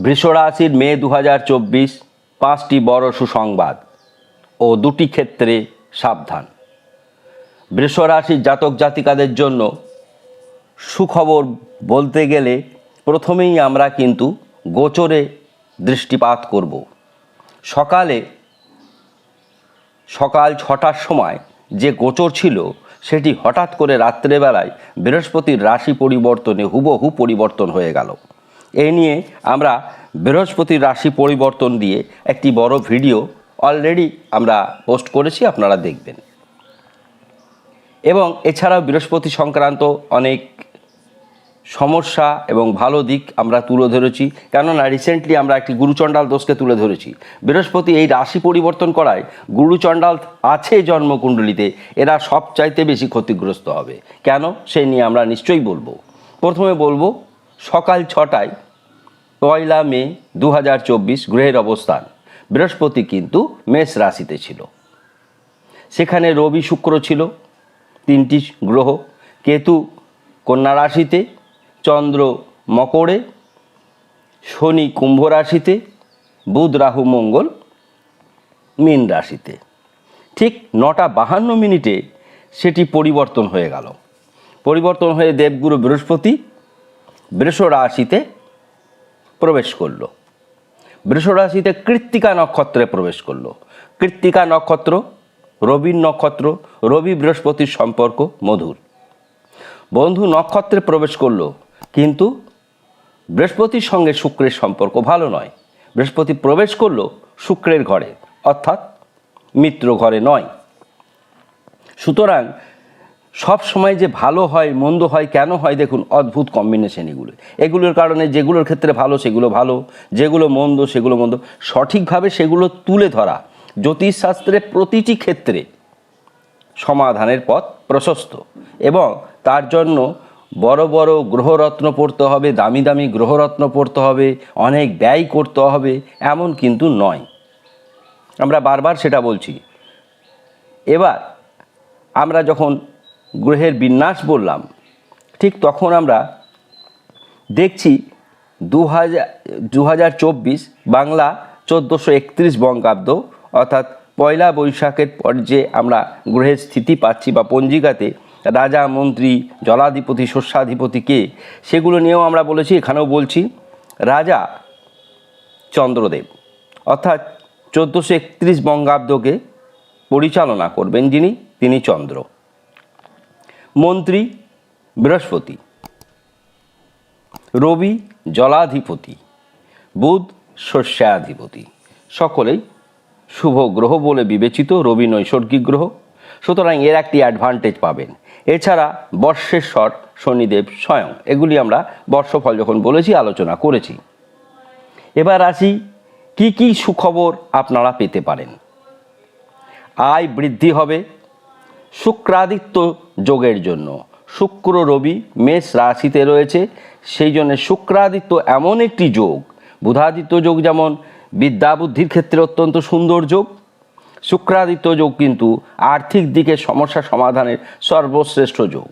বৃষরাশির মে দু হাজার চব্বিশ পাঁচটি বড় সুসংবাদ ও দুটি ক্ষেত্রে সাবধান। বৃষরাশির জাতক জাতিকাদের জন্য সুখবর বলতে গেলে প্রথমেই আমরা কিন্তু গোচরে দৃষ্টিপাত করব। সকালে, সকাল ছটার সময় যে গোচর ছিল সেটি হঠাৎ করে রাত্রেবেলায় বৃহস্পতির রাশি পরিবর্তনে হুবহু পরিবর্তন হয়ে গেল। এই নিয়ে আমরা বৃহস্পতির রাশি পরিবর্তন দিয়ে একটি বড় ভিডিও অলরেডি আমরা পোস্ট করেছি, আপনারা দেখবেন। এবং এছাড়াও বৃহস্পতি সংক্রান্ত অনেক সমস্যা এবং ভালো দিক আমরা তুলে ধরেছি, কেননা রিসেন্টলি আমরা একটি গুরুচণ্ডাল দোষকে তুলে ধরেছি। বৃহস্পতি এই রাশি পরিবর্তন করায় গুরুচণ্ডাল আছে জন্মকুণ্ডলিতে, এরা সবচাইতে বেশি ক্ষতিগ্রস্ত হবে। কেন? সেই নিয়ে আমরা নিশ্চয়ই বলব। প্রথমে বলব, সকাল ছটায় পয়লা মে দু হাজার চব্বিশ গ্রহের অবস্থান। বৃহস্পতি কিন্তু মেষ রাশিতে ছিল। সেখানে রবি শুক্র ছিল, তিনটি গ্রহ, কেতু কন্যা রাশিতে, চন্দ্র মকরে, শনি কুম্ভ রাশিতে, বুধ রাহু মঙ্গল মীন রাশিতে। ঠিক নটা বাহান্ন মিনিটে সেটি পরিবর্তন হয়ে গেল। পরিবর্তন হয়ে দেবগুরু বৃহস্পতি বৃষ রাশিতে প্রবেশ করল। বৃষরাশিতে কৃত্তিকা নক্ষত্রে প্রবেশ করল। কৃত্তিকা নক্ষত্র রবির নক্ষত্র, রবি বৃহস্পতির সম্পর্ক মধুর। বন্ধু নক্ষত্রে প্রবেশ করল, কিন্তু বৃহস্পতির সঙ্গে শুক্রের সম্পর্ক ভালো নয়। বৃহস্পতি প্রবেশ করল শুক্রের ঘরে, অর্থাৎ মিত্র ঘরে নয়। সুতরাং সব সময় যে ভালো হয়, মন্দ হয়, কেন হয়, দেখুন, অদ্ভুত কম্বিনেশন এগুলো। এগুলোর কারণে যেগুলোর ক্ষেত্রে ভালো, সেগুলো ভালো। যেগুলো মন্দ, সেগুলো মন্দ। সঠিকভাবে সেগুলো তুলে ধরা জ্যোতিষশাস্ত্রের প্রতিটি ক্ষেত্রে সমাধানের পথ প্রশস্ত এবং তার জন্য বড় বড় গ্রহরত্ন পড়তে হবে, দামি দামি গ্রহরত্ন পড়তে হবে, অনেক ব্যয় করতে হবে, এমন কিন্তু নয়। আমরা বারবার সেটা বলছি। এবার আমরা যখন গ্রহের বিন্যাস বললাম। ঠিক তখন আমরা দেখছি দু হাজার চব্বিশ বাংলা চোদ্দোশো একত্রিশ বঙ্গাব্দ, অর্থাৎ পয়লা বৈশাখের পর যে আমরা গ্রহের স্থিতি পাচ্ছি বা পঞ্জিকাতে, রাজা, মন্ত্রী, জলাধিপতি, শস্যাধিপতি কে, সেগুলো নিয়েও আমরা বলেছি, এখানেও বলছি, রাজা চন্দ্রদেব। অর্থাৎ চোদ্দোশো একত্রিশ বঙ্গাব্দকে পরিচালনা করবেন যিনি, তিনি চন্দ্র। মন্ত্রী বৃহস্পতি, রবি জলাধিপতি, বুধ শস্যাধিপতি। সকলেই শুভ গ্রহ বলে বিবেচিত, রবি নৈসর্গিক গ্রহ। সুতরাং এর একটি অ্যাডভান্টেজ পাবেন। এছাড়া বর্ষেশ্বর, শনিদেব স্বয়ং, এগুলি আমরা বর্ষফল যখন বলেছি, আলোচনা করেছি। এবার আসি, কি কি সুখবর আপনারা পেতে পারেন? আয় বৃদ্ধি হবে শুক্রাদিত্য যোগের জন্য। শুক্র রবি মেষ রাশিতে রয়েছে, সেই জন্য শুক্রাদিত্য এমন একটি যোগ। বুধাদিত্য যোগ যেমন বিদ্যাবুদ্ধির ক্ষেত্রে অত্যন্ত সুন্দর যোগ, শুক্রাদিত্য যোগ কিন্তু আর্থিক দিকে সমস্যা সমাধানের সর্বশ্রেষ্ঠ যোগ।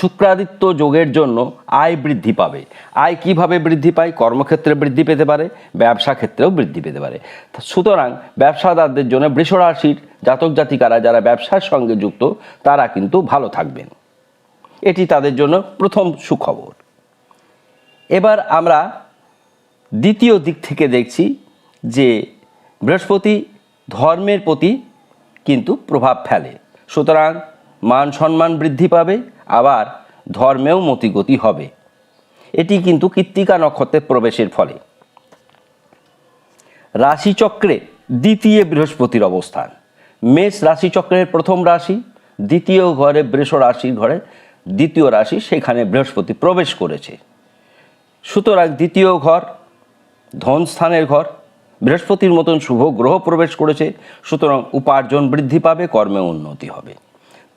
শুক্রাদিত্য যোগের জন্য আয় বৃদ্ধি পাবে। আয় কীভাবে বৃদ্ধি পায়? কর্মক্ষেত্রে বৃদ্ধি পেতে পারে, ব্যবসা ক্ষেত্রেও বৃদ্ধি পেতে পারে। সুতরাং ব্যবসাদারদের জন্য বৃষরাশির জাতক জাতিকারা যারা ব্যবসার সঙ্গে যুক্ত, তারা কিন্তু ভালো থাকবেন। এটি তাদের জন্য প্রথম সুখবর। এবার আমরা দ্বিতীয় দিক থেকে দেখছি যে বৃহস্পতি ধর্মের প্রতি কিন্তু প্রভাব ফেলে। সুতরাং মান সম্মান বৃদ্ধি পাবে আবার ধর্মেও মতিগতি হবে। এটি কিন্তু কৃত্তিকা নক্ষত্রের প্রবেশের ফলে। রাশিচক্রে দ্বিতীয় বৃহস্পতির অবস্থান। মেষ রাশিচক্রের প্রথম রাশি, দ্বিতীয় ঘরে বৃষ রাশির ঘরে দ্বিতীয় রাশি, সেখানে বৃহস্পতি প্রবেশ করেছে। সুতরাং দ্বিতীয় ঘর ধনস্থানের ঘর, বৃহস্পতির মতন শুভ গ্রহ প্রবেশ করেছে। সুতরাং উপার্জন বৃদ্ধি পাবে, কর্মে উন্নতি হবে।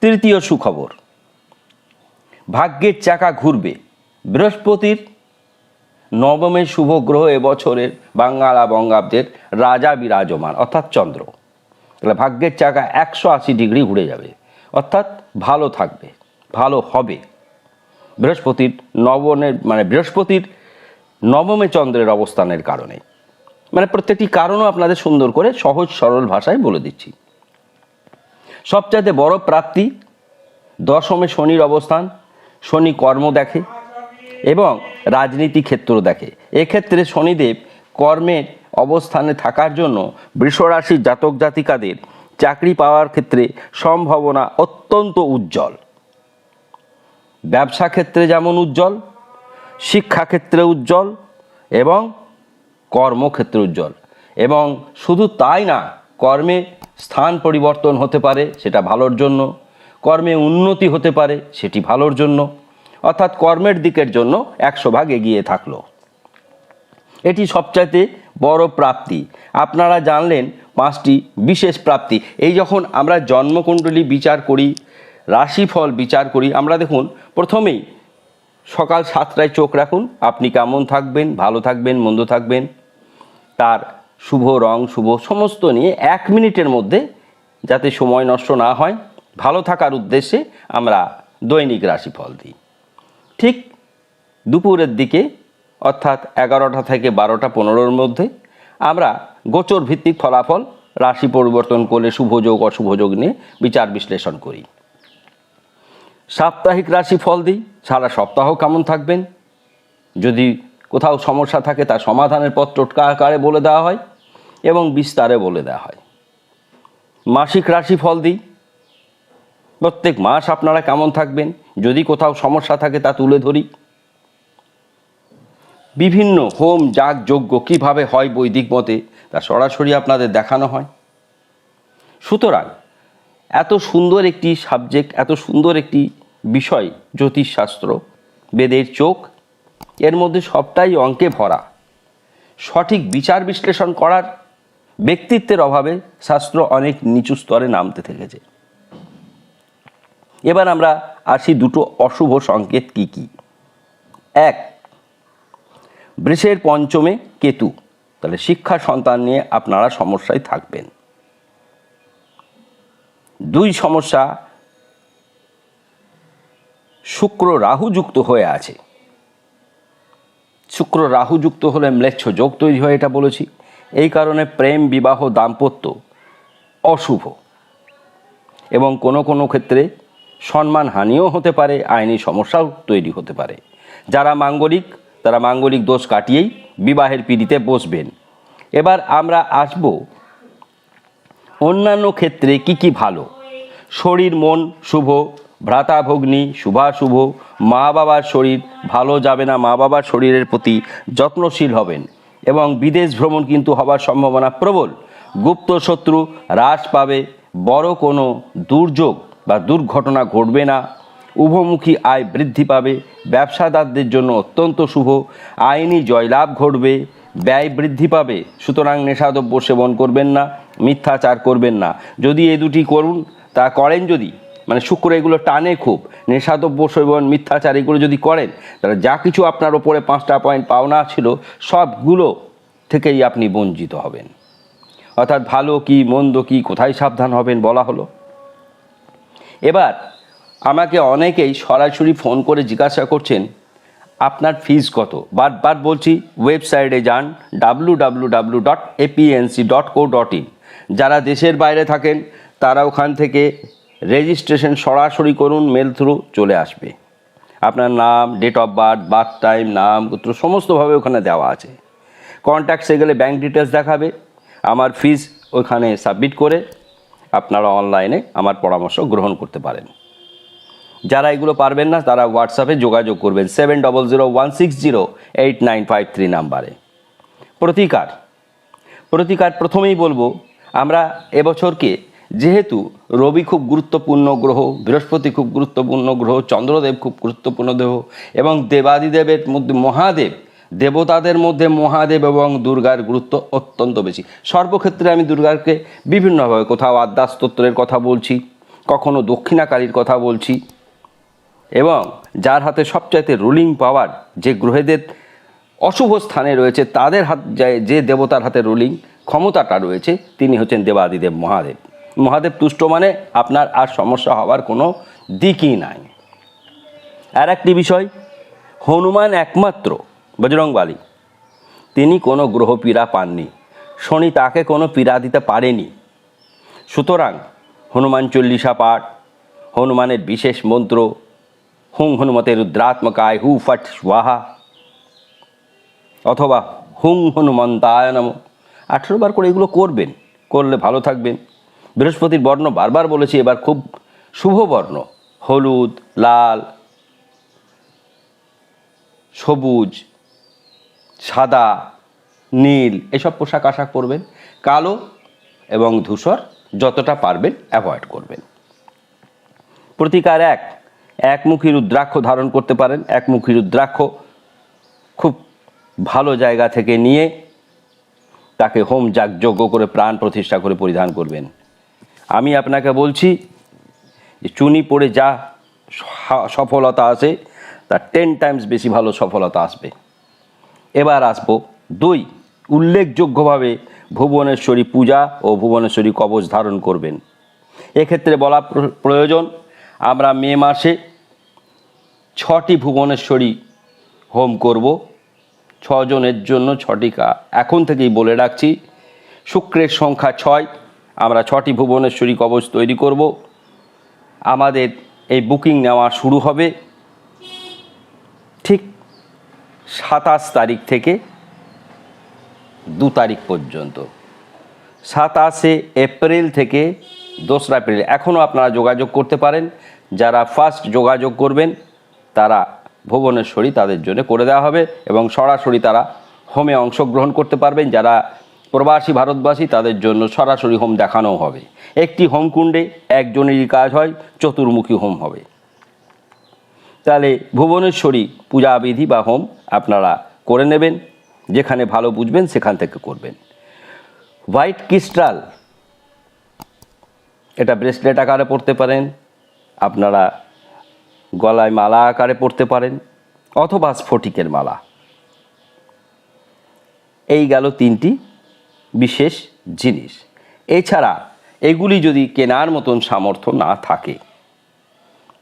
তৃতীয় সুখবর ভাগ্যের চাকা ঘুরবে। বৃহস্পতির নবমের শুভ গ্রহ এবছরের বাঙ্গালা বঙ্গাব্দের রাজা বিরাজমান, অর্থাৎ চন্দ্র। তাহলে ভাগ্যের চাকা একশো আশি ডিগ্রি ঘুরে যাবে, অর্থাৎ ভালো থাকবে, ভালো হবে। বৃহস্পতির নবনের মানে বৃহস্পতির নবমে চন্দ্রের অবস্থানের কারণে। মানে প্রত্যেকটি কারণও আপনাদের সুন্দর করে সহজ সরল ভাষায় বলে দিচ্ছি। সবচাইতে বড় প্রাপ্তি দশমে শনির অবস্থান শনি কর্ম দেখে এবং রাজনীতি ক্ষেত্র দেখে। এক্ষেত্রে শনিদেব কর্মের অবস্থানে থাকার জন্য বৃষরাশির জাতক জাতিকাদের চাকরি পাওয়ার ক্ষেত্রে সম্ভাবনা অত্যন্ত উজ্জ্বল। ব্যবসা ক্ষেত্রে যেমন উজ্জ্বল শিক্ষাক্ষেত্রে উজ্জ্বল এবং কর্মক্ষেত্রে উজ্জ্বল। এবং শুধু তাই না, কর্মে স্থান পরিবর্তন হতে পারে, সেটা ভালোর জন্য। কর্মে উন্নতি হতে পারে, সেটি ভালোর জন্য। অর্থাৎ কর্মের দিকের জন্য একশো ভাগ এগিয়ে থাকল। এটি সবচাইতে বড় প্রাপ্তি। আপনারা জানলেন পাঁচটি বিশেষ প্রাপ্তি। এই যখন আমরা জন্মকুণ্ডলী বিচার করি, রাশিফল বিচার করি, আমরা দেখুন, প্রথমেই সকাল সাতটায় চোখ রাখুন, আপনি কেমন থাকবেন, ভালো থাকবেন, মন্দ থাকবেন। তার শুভ রং, শুভ, সমস্ত নিয়ে এক মিনিটের মধ্যে যাতে সময় নষ্ট না হয় ভালো থাকার উদ্দেশ্যে আমরা দৈনিক রাশিফল দিই। ঠিক দুপুরের দিকে, অর্থাৎ এগারোটা থেকে বারোটা পনেরোর মধ্যে, আমরা গোচর ভিত্তিক ফলাফল, রাশি পরিবর্তন করলে শুভযোগ অশুভযোগ নিয়ে বিচার বিশ্লেষণ করি। সাপ্তাহিক রাশি ফল দিই, সারা সপ্তাহ কেমন থাকবেন? যদি কোথাও সমস্যা থাকে তার সমাধানের পথ টোটকা আকারে বলে দেওয়া হয় এবং বিস্তারে বলে দেওয়া হয়। মাসিক রাশি ফল দিই প্রত্যেক মাস আপনারা কেমন থাকবেন? যদি কোথাও সমস্যা থাকে তা তুলে ধরি। বিভিন্ন হোম যাগ যজ্ঞ কীভাবে হয় বৈদিক মতে, তা সরাসরি আপনাদের দেখানো হয়। সুতরাং, এত সুন্দর একটি সাবজেক্ট এত সুন্দর একটি বিষয়, জ্যোতিষশাস্ত্র, বেদের চোখ, এর মধ্যে সবটাই অঙ্কে ভরা। সঠিক বিচার বিশ্লেষণ করার ব্যক্তিত্বের অভাবে শাস্ত্র অনেক নিচু স্তরে নামতে থেকেছে। এবার আমরা আসি দুটো অশুভ সংকেত কি কি? এক, বৃষের পঞ্চমে কেতু। তাহলে শিক্ষা সন্তান নিয়ে আপনারা সমস্যায় থাকবেন। দুই, সমস্যা, শুক্র রাহু যুক্ত হয়ে আছে। শুক্র রাহু যুক্ত হলে ম্লেচ্ছ যোগ তৈরি হয়, এটা বলেছি। এই কারণে প্রেম, বিবাহ, দাম্পত্য অশুভ। এবং কোনো কোনো ক্ষেত্রে সম্মান হানিও হতে পারে, আইনি সমস্যাও তৈরি হতে পারে। যারা মাঙ্গলিক, তারা মাঙ্গলিক দোষ কাটিয়েই বিবাহের পিড়িতে বসবেন। এবার আমরা আসব অন্যান্য ক্ষেত্রে কি কি ভালো? শরীর, মন শুভ, ভ্রাতা ভগ্নী, শুভাশুভ, মা বাবার শরীর, ভালো যাবে না মা বাবার শরীরের প্রতি যত্নশীল হবেন এবং বিদেশ ভ্রমণ কিন্তু হবার সম্ভাবনা প্রবল। গুপ্ত শত্রু হ্রাস পাবে, বড় কোনো দুর্যোগ বা দুর্ঘটনা ঘটবে না। উভমুখী আয় বৃদ্ধি পাবে। ব্যবসাদারদের জন্য অত্যন্ত শুভ। আইনি জয়লাভ ঘটবে। ব্যয় বৃদ্ধি পাবে। সুতরাং নেশাদ্রব্য সেবন করবেন না, মিথ্যাচার করবেন না। যদি এ দুটি করুন, তা করেন যদি মানে শুক্র এগুলো টানে খুব। নেশাদ্রব্য সেবন, মিথ্যাচার এগুলো যদি করেন, তাহলে যা কিছু আপনার ওপরে পাঁচটা পয়েন্ট পাওনা ছিল, সবগুলো থেকেই আপনি বঞ্চিত হবেন। অর্থাৎ ভালো কি, মন্দ কি, কোথায় সাবধান হবেন বলা হলো? এবার আমাকে অনেকেই সরাসরি ফোন করে জিজ্ঞাসা করছেন, আপনার ফিজ কত? বারবার বলছি ওয়েবসাইটে যান W W W dot A P N C dot co dot in যারা দেশের বাইরে থাকেন, তারা ওখান থেকে রেজিস্ট্রেশন সরাসরি করুন মেল থ্রু চলে আসবে। আপনার নাম date of birth birth time নাম, গোত্র, সমস্তভাবে ওখানে দেওয়া আছে। কন্ট্যাক্টসে গেলে ব্যাঙ্ক ডিটেলস দেখাবে। আমার ফিজ ওখানে সাবমিট করে আপনারা অনলাইনে আমার পরামর্শ গ্রহণ করতে পারেন। যারা এগুলো পারবেন না, তারা হোয়াটসঅ্যাপে যোগাযোগ করবেন seven double zero one six zero eight nine five three নাম্বারে। প্রতিকার। প্রতিকার প্রথমেই বলব, আমরা এবছরকে যেহেতু রবি খুব গুরুত্বপূর্ণ গ্রহ, বৃহস্পতি খুব গুরুত্বপূর্ণ গ্রহ, চন্দ্রদেব খুব গুরুত্বপূর্ণ দেহ, এবং দেবাদিদেবের মধ্যে মহাদেব দেবতাদের মধ্যে মহাদেব এবং দুর্গার গুরুত্ব অত্যন্ত বেশি। সর্বক্ষেত্রে আমি দুর্গাকে বিভিন্নভাবে কোথাও আদ্যাস্তোত্রের কথা বলছি, কখনো দক্ষিণাকালীর কথা বলছি এবং যার হাতে সবচাইতে রুলিং পাওয়ার যে গ্রহেদের অশুভ স্থানে রয়েছে, তাদের হাত যে- যে দেবতার হাতে রুলিং ক্ষমতাটা রয়েছে, তিনি হচ্ছেন দেবাদিদেব মহাদেব। মহাদেব তুষ্ট মানে আপনার আর সমস্যা হওয়ার কোনো দিকই নাই। আর একটি বিষয়, হনুমান একমাত্র বজরংবালী। তিনি কোনো গ্রহ পীড়া পাননি। শনি তাকে কোনো পীড়া দিতে পারেনি। সুতরাং হনুমান চল্লিশা পাঠ, হনুমানের বিশেষ মন্ত্র, হুং হনুমতে রুদ্রাত্মকায় হু ফট স্বাহা, অথবা হুং হনুমন্তায় নম। আঠেরো বার করে এগুলো করবেন, করলে ভালো থাকবেন। বৃহস্পতির বর্ণ বারবার বলেছি, এবার খুব শুভ বর্ণ, হলুদ, লাল, সবুজ সাদা, নীল, এসব পোশাক আশাক পরবেন, কালো এবং ধূসর, যতটা পারবেন অ্যাভয়েড করবেন। প্রতিকার এক, একমুখী রুদ্রাক্ষ ধারণ করতে পারেন। একমুখী রুদ্রাক্ষ খুব ভালো জায়গা থেকে নিয়ে তাকে হোম যাগযজ্ঞ করে, প্রাণ প্রতিষ্ঠা করে পরিধান করবেন। আমি আপনাকে বলছি যে চুনি পড়ে যা সফলতা আসে তার টেন টাইমস বেশি ভালো সফলতা আসবে। এবার আসব দুই, উল্লেখযোগ্যভাবে ভুবনেশ্বরী পূজা ও ভুবনেশ্বরী কবচ ধারণ করবেন। এক্ষেত্রে বলা প্র- প্রয়োজন, আমরা মে মাসে ছটি ভুবনেশ্বরী হোম করব। ছজনের জন্য ছটি কা, এখন থেকেই বলে রাখছি, শুক্রের সংখ্যা ছয়, আমরা ছটি ভুবনেশ্বরী কবচ তৈরি করব। আমাদের এই বুকিং নেওয়া শুরু হবে ঠিক সাতাশ তারিখ থেকে দু তারিখ পর্যন্ত। সাতাশে এপ্রিল থেকে দোসরা এপ্রিল। এখনও আপনারা যোগাযোগ করতে পারেন। যারা ফার্স্ট যোগাযোগ করবেন, তারা ভুবনেশ্বরী তাদের জন্য করে দেওয়া হবে এবং সরাসরি তারা হোমে অংশগ্রহণ করতে পারবেন। যারা প্রবাসী ভারতবাসী, তাদের জন্য সরাসরি হোম দেখানো হবে। একটি হোমকুণ্ডে একজনেরই কাজ হয়, চতুর্মুখী হোম হবে। তাহলে ভুবনেশ্বরী পূজাবিধি বা হোম আপনারা করে নেবেন, যেখানে ভালো বুঝবেন সেখান থেকে করবেন। হোয়াইট ক্রিস্টাল, এটা ব্রেসলেট আকারে পড়তে পারেন, আপনারা গলায় মালা আকারে পড়তে পারেন, অথবা স্ফটিকের মালা। এই গেল তিনটি বিশেষ জিনিস। এছাড়া এগুলি যদি কেনার মতন সামর্থ্য না থাকে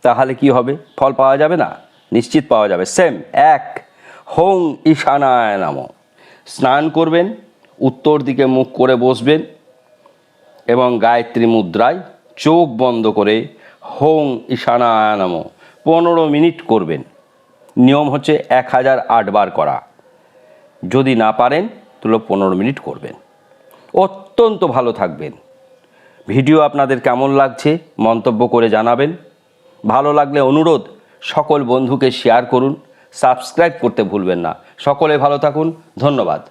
তাহলে কি হবে? ফল পাওয়া যাবে না? নিশ্চিত পাওয়া যাবে। সেম এক, হোং ঈশানায় নাম। স্নান করবেন, উত্তর দিকে মুখ করে বসবেন এবং গায়ত্রী মুদ্রায় চোখ বন্ধ করে হোং ঈশানায় নাম। পনেরো মিনিট করবেন। নিয়ম হচ্ছে এক হাজার আটবার করা। যদি না পারেন, তাহলে পনেরো মিনিট করবেন। অত্যন্ত ভালো থাকবেন। ভিডিও আপনাদের কেমন লাগছে, মন্তব্য করে জানাবেন। ভালো লাগলে অনুরোধ, সকল বন্ধুকে শেয়ার করুন সাবস্ক্রাইব করতে ভুলবেন না। সকলে ভালো থাকুন, ধন্যবাদ।